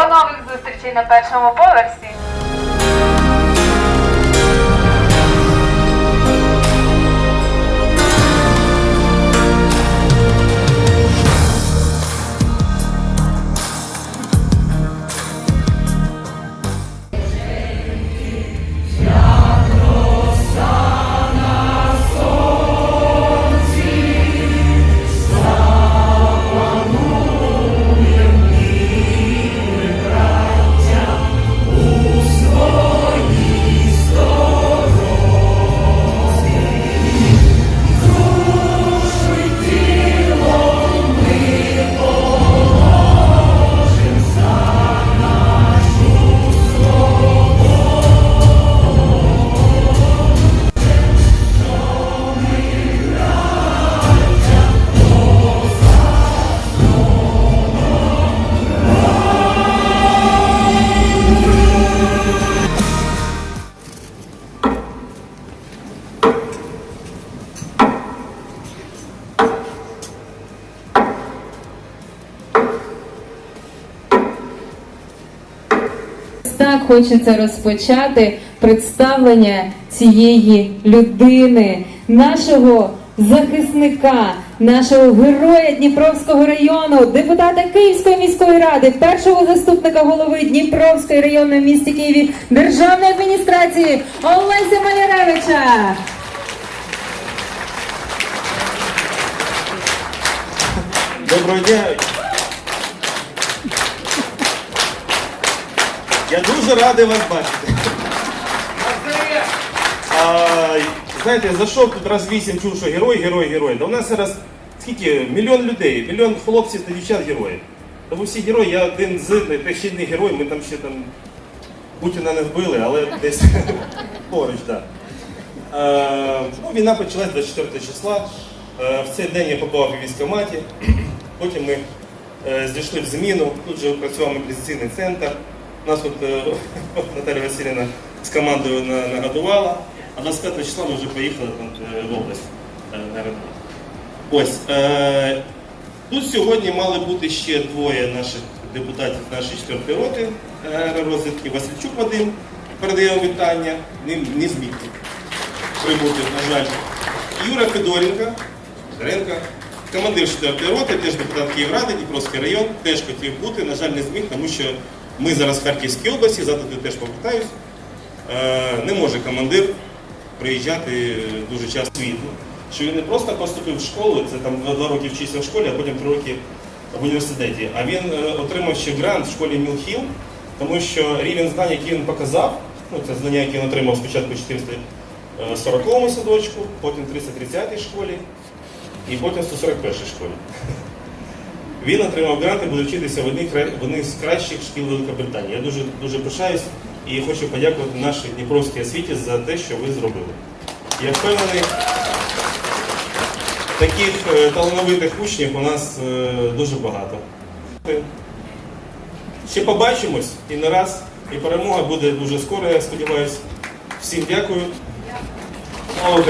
нових зустрічей на першому поверсі. Так хочеться розпочати представлення цієї людини, нашого захисника, нашого героя Дніпровського району, депутата Київської міської ради, першого заступника голови Дніпровської районної місті Києві державної адміністрації Олеся Маляревича. Доброго дня. Я дуже радий вас бачити. А, знаєте, зайшов тут раз вісім чув, що герой, герой, герой. Да у нас зараз скільки? Мільйон людей, мільйон хлопців та дівчат герої. Тому всі герої, я один з та не герой, ми там ще там Путіна не вбили, але десь поруч, так. Ну, війна почалась 24 числа. Е, в цей день я побував у військкоматі. Потім ми е, зійшли в зміну. Тут же працював мобілізаційний центр. Нас тут е, Наталя Васильівна з командою на- нагодувала, а 25 числа ми вже поїхали там, е, в область е, на роботу. Ось. Тут сьогодні мали бути ще двоє наших депутатів нашої четвертої роти аеророзвідки. Васильчук Вадим передає вітання, не, не зміг прибути, на жаль. Юра Федоренко, Федоренко, командир 4 роти, теж депутат Київради, Дніпровський район, теж хотів бути, на жаль, не зміг, тому що ми зараз в Харківській області, завтра теж повертаюсь. Е, Не може командир приїжджати дуже часто світло. Що він не просто поступив в школу, це там два, роки вчився в школі, а потім три роки в університеті. А він е, отримав ще грант в школі Мілхіл, тому що рівень знань, який він показав, ну це знання, які він отримав спочатку в 440 садочку, потім 330 й школі і потім 141 й школі. Він отримав грант і буде вчитися в одній, в одній з кращих шкіл Великобританії. Я дуже, дуже пишаюсь і хочу подякувати нашій Дніпровській освіті за те, що ви зробили. Я впевнений, таких е, талановитих учнів у нас е, дуже багато. Ще побачимось і не раз, і перемога буде дуже скоро, я сподіваюся. Всім дякую. Слава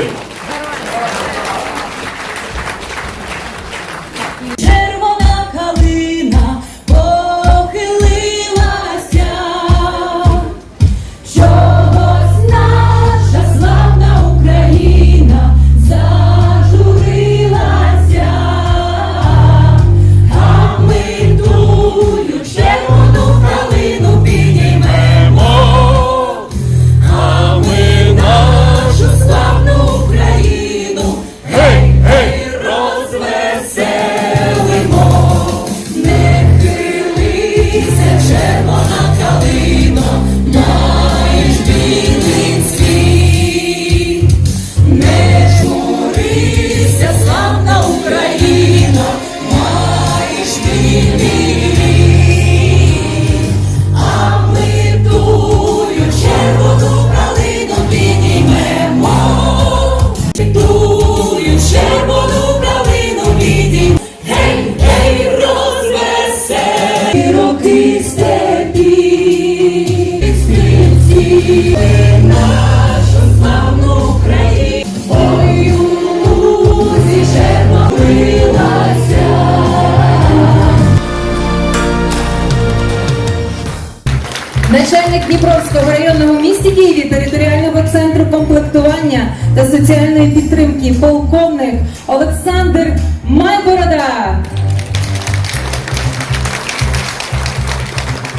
начальник Дніпровського районного місті Києві територіального центру комплектування та соціальної підтримки, полковник Олександр Майборода.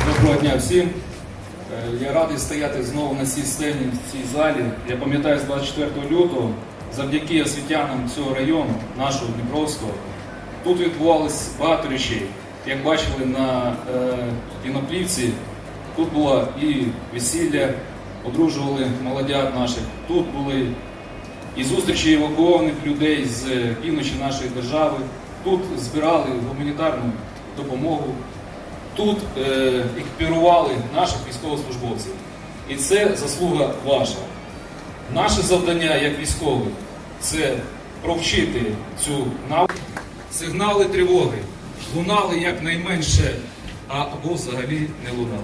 Доброго дня всім. Я радий стояти знову на цій сцені, в цій залі. Я пам'ятаю з 24 лютого, завдяки освітянам цього району, нашого Дніпровського, тут відбувалось багато речей. Як бачили на е, кіноплівці, тут було і весілля, одружували молодят наших, тут були і зустрічі евакуованих людей з півночі нашої держави, тут збирали гуманітарну допомогу тут е, екіпірували наших військовослужбовців. І це заслуга ваша. Наше завдання як військових це провчити цю навику. Сигнали тривоги лунали якнайменше, або взагалі не лунали.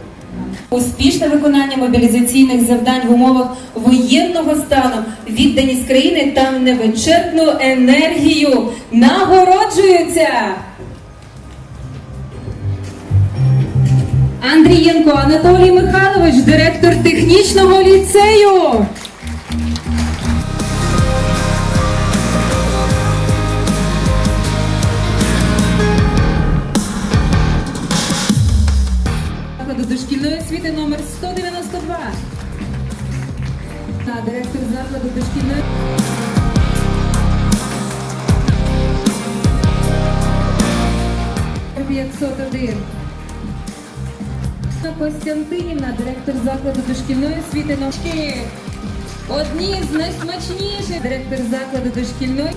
Успішне виконання мобілізаційних завдань в умовах воєнного стану, відданість країни та невичерпну енергію нагороджуються. Андрієнко Анатолій Михайлович, директор технічного ліцею. дошкільної освіти номер 192. Та директор закладу дошкільної. «501». Костянтинівна, директор закладу дошкільної освіти номер Одні з найсмачніших директор закладу дошкільної.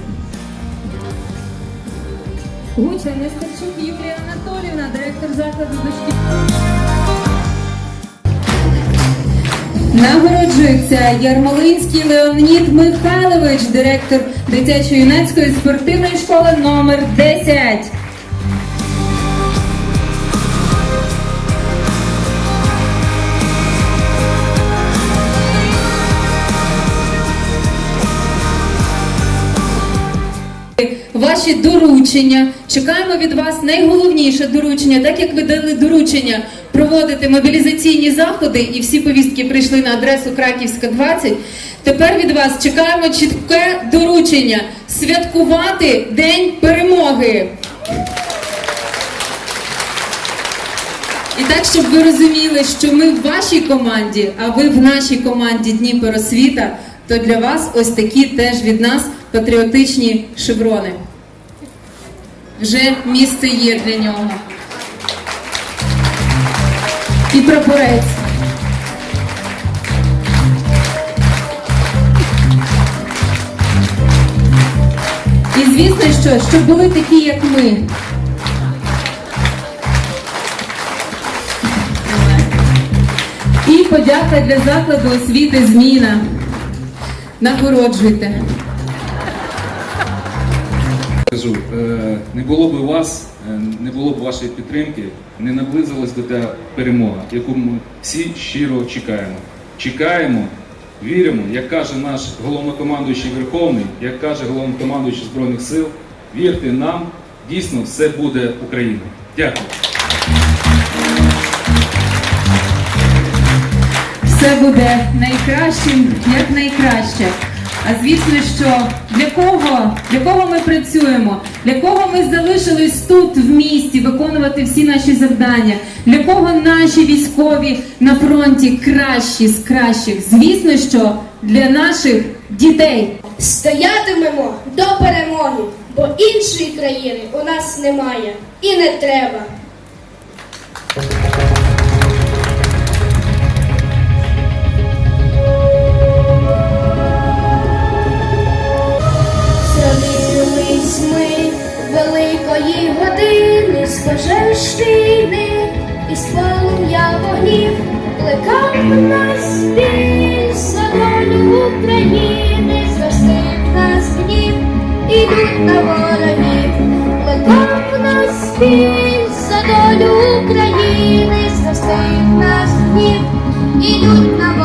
Гуча Нестерчук Юлія Анатолівна, директор закладу дошкільної. Нагороджується Ярмолинський Леонід Михайлович, директор дитячо-юнацької спортивної школи номер 10. Ваші доручення. Чекаємо від вас найголовніше доручення, так як ви дали доручення проводити мобілізаційні заходи, і всі повістки прийшли на адресу Краківська 20. Тепер від вас чекаємо чітке доручення святкувати День перемоги. І так, щоб ви розуміли, що ми в вашій команді, а ви в нашій команді Дніпро Освіта, то для вас ось такі теж від нас патріотичні шеврони. Вже місце є для нього. І прапорець. І звісно, що, щоб були такі, як ми. І подяка для закладу освіти зміна. Нагороджуйте. Кажу, е, не було б вас, е, не було б вашої підтримки, не наблизилась до та перемога, яку ми всі щиро чекаємо. Чекаємо, віримо, як каже наш головнокомандуючий Верховний, як каже головнокомандуючий Збройних сил, вірте нам, дійсно все буде Україна. Дякую. Все буде найкращим, як найкраще. А звісно, що для кого, для кого ми працюємо, для кого ми залишились тут в місті виконувати всі наші завдання, для кого наші військові на фронті кращі з кращих. Звісно, що для наших дітей. Стоятимемо до перемоги, бо іншої країни у нас немає і не треба. На ворогів, плетав нас спіль за долю України, зростив нас днів ідуть на ворогів.